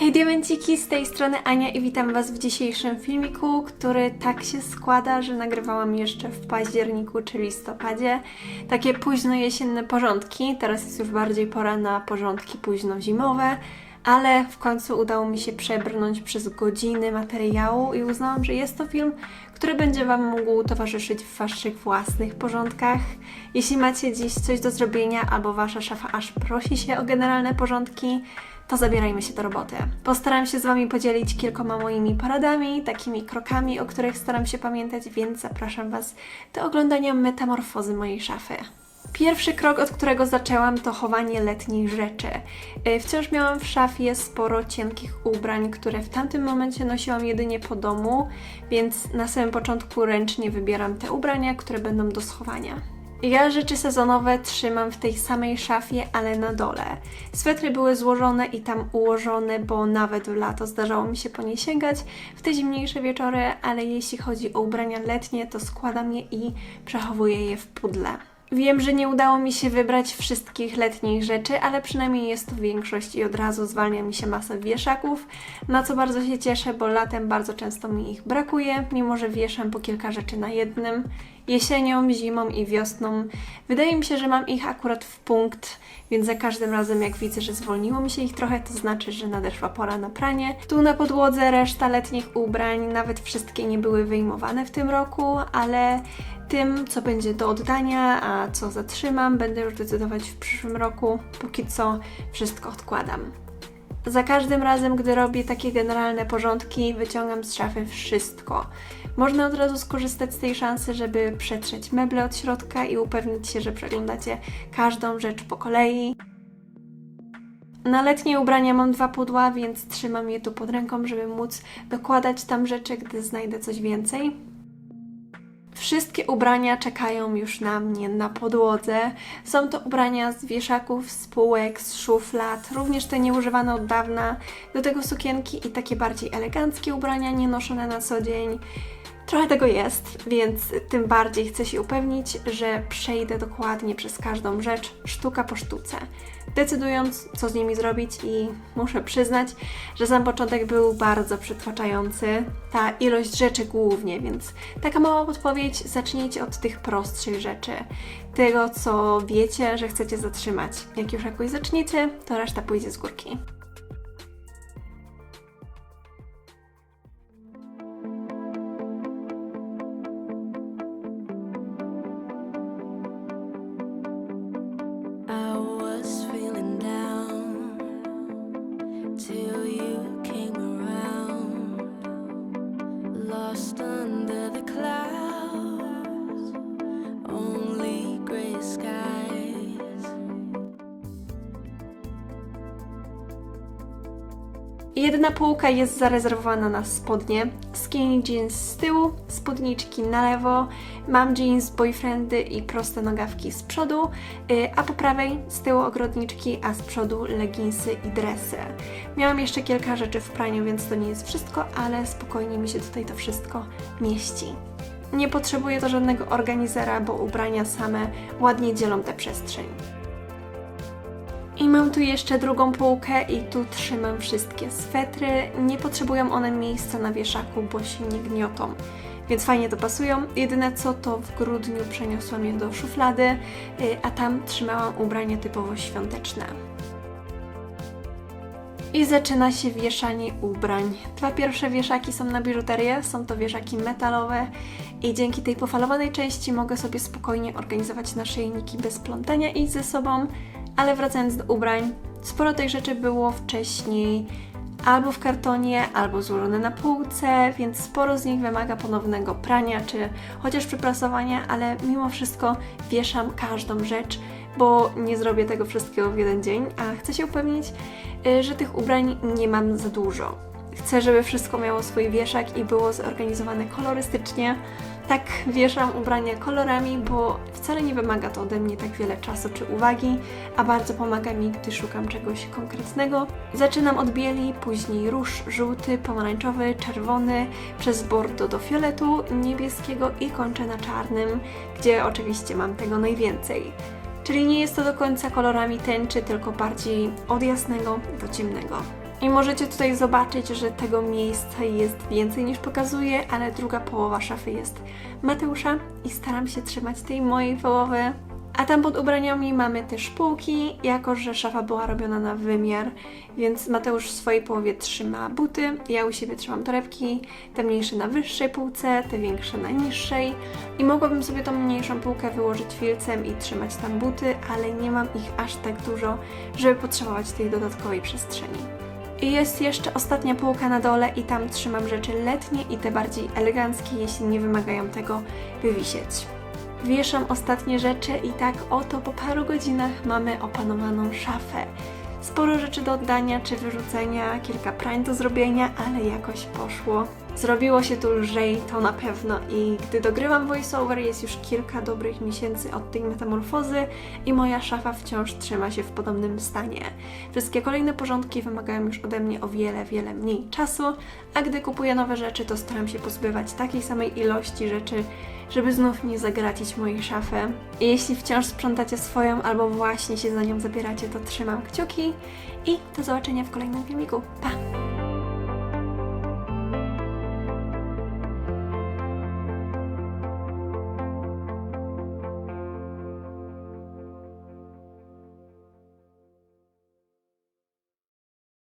Hej diamenciki, z tej strony Ania i witam Was w dzisiejszym filmiku, który tak się składa, że nagrywałam jeszcze w październiku czy listopadzie. Takie późno jesienne porządki, teraz jest już bardziej pora na porządki późno zimowe, ale w końcu udało mi się przebrnąć przez godziny materiału i uznałam, że jest to film, który będzie Wam mógł towarzyszyć w Waszych własnych porządkach. Jeśli macie dziś coś do zrobienia albo Wasza szafa aż prosi się o generalne porządki, to zabierajmy się do roboty. Postaram się z Wami podzielić kilkoma moimi poradami, takimi krokami, o których staram się pamiętać, więc zapraszam Was do oglądania metamorfozy mojej szafy. Pierwszy krok, od którego zaczęłam, to chowanie letnich rzeczy. Yy, Wciąż miałam w szafie sporo cienkich ubrań, które w tamtym momencie nosiłam jedynie po domu, więc na samym początku ręcznie wybieram te ubrania, które będą do schowania. Ja rzeczy sezonowe trzymam w tej samej szafie, ale na dole. Swetry były złożone i tam ułożone, bo nawet w lato zdarzało mi się po nie sięgać w te zimniejsze wieczory, ale jeśli chodzi o ubrania letnie, to składam je i przechowuję je w pudle. Wiem, że nie udało mi się wybrać wszystkich letnich rzeczy, ale przynajmniej jest to większość i od razu zwalnia mi się masę wieszaków, na co bardzo się cieszę, bo latem bardzo często mi ich brakuje, mimo że wieszam po kilka rzeczy na jednym. Jesienią, zimą i wiosną wydaje mi się, że mam ich akurat w punkt, więc za każdym razem jak widzę, że zwolniło mi się ich trochę, to znaczy, że nadeszła pora na pranie. Tu na podłodze reszta letnich ubrań, nawet wszystkie nie były wyjmowane w tym roku, ale tym, co będzie do oddania, a co zatrzymam, będę już decydować w przyszłym roku. Póki co wszystko odkładam. Za każdym razem, gdy robię takie generalne porządki, wyciągam z szafy wszystko. Można od razu skorzystać z tej szansy, żeby przetrzeć meble od środka i upewnić się, że przeglądacie każdą rzecz po kolei. Na letnie ubrania mam dwa pudła, więc trzymam je tu pod ręką, żeby móc dokładać tam rzeczy, gdy znajdę coś więcej. Wszystkie ubrania czekają już na mnie na podłodze. Są to ubrania z wieszaków, z półek, z szuflad, również te nieużywane od dawna. Do tego sukienki i takie bardziej eleganckie ubrania, nie noszone na co dzień. Trochę tego jest, więc tym bardziej chcę się upewnić, że przejdę dokładnie przez każdą rzecz, sztuka po sztuce, decydując, co z nimi zrobić i muszę przyznać, że sam początek był bardzo przytłaczający, ta ilość rzeczy głównie, więc taka mała podpowiedź, zacznijcie od tych prostszych rzeczy, tego, co wiecie, że chcecie zatrzymać. Jak już jakoś zaczniecie, to reszta pójdzie z górki. Lost Jedna półka jest zarezerwowana na spodnie, skinny jeans z tyłu, spódniczki na lewo, mam jeans, boyfriendy i proste nogawki z przodu, y, a po prawej z tyłu ogrodniczki, a z przodu leginsy i dresy. Miałam jeszcze kilka rzeczy w praniu, więc to nie jest wszystko, ale spokojnie mi się tutaj to wszystko mieści. Nie potrzebuję to żadnego organizera, bo ubrania same ładnie dzielą tę przestrzeń. I mam tu jeszcze drugą półkę i tu trzymam wszystkie swetry. Nie potrzebują one miejsca na wieszaku, bo się nie gniotą. Więc fajnie to pasują. Jedyne co to w grudniu przeniosłam je do szuflady, y, a tam trzymałam ubrania typowo świąteczne. I zaczyna się wieszanie ubrań. Dwa pierwsze wieszaki są na biżuterię, są to wieszaki metalowe i dzięki tej pofalowanej części mogę sobie spokojnie organizować naszyjniki bez plątania ich ze sobą. Ale wracając do ubrań, sporo tych rzeczy było wcześniej albo w kartonie, albo złożone na półce, więc sporo z nich wymaga ponownego prania, czy chociaż przyprasowania, ale mimo wszystko wieszam każdą rzecz, bo nie zrobię tego wszystkiego w jeden dzień, a chcę się upewnić, y, że tych ubrań nie mam za dużo. Chcę, żeby wszystko miało swój wieszak i było zorganizowane kolorystycznie. Tak wieszam ubrania kolorami, bo wcale nie wymaga to ode mnie tak wiele czasu czy uwagi, a bardzo pomaga mi, gdy szukam czegoś konkretnego. Zaczynam od bieli, później róż żółty, pomarańczowy, czerwony, przez bordo do fioletu, niebieskiego i kończę na czarnym, gdzie oczywiście mam tego najwięcej. Czyli nie jest to do końca kolorami tęczy, tylko bardziej od jasnego do ciemnego. I możecie tutaj zobaczyć, że tego miejsca jest więcej niż pokazuje, ale druga połowa szafy jest Mateusza i staram się trzymać tej mojej połowy. A tam pod ubraniami mamy też półki, jako że szafa była robiona na wymiar, więc Mateusz w swojej połowie trzyma buty, ja u siebie trzymam torebki, te mniejsze na wyższej półce, te większe na niższej i mogłabym sobie tą mniejszą półkę wyłożyć filcem i trzymać tam buty, ale nie mam ich aż tak dużo, żeby potrzebować tej dodatkowej przestrzeni. I jest jeszcze ostatnia półka na dole i tam trzymam rzeczy letnie i te bardziej eleganckie, jeśli nie wymagają tego wywisieć. Wieszam ostatnie rzeczy i tak oto po paru godzinach mamy opanowaną szafę. Sporo rzeczy do oddania czy wyrzucenia, kilka prań do zrobienia, ale jakoś poszło. Zrobiło się tu lżej, to na pewno i gdy dogrywam voiceover jest już kilka dobrych miesięcy od tej metamorfozy i moja szafa wciąż trzyma się w podobnym stanie. Wszystkie kolejne porządki wymagają już ode mnie o wiele, wiele mniej czasu, a gdy kupuję nowe rzeczy, to staram się pozbywać takiej samej ilości rzeczy, żeby znów nie zagracić mojej szafy. I jeśli wciąż sprzątacie swoją albo właśnie się za nią zabieracie, to trzymam kciuki i do zobaczenia w kolejnym filmiku. Pa!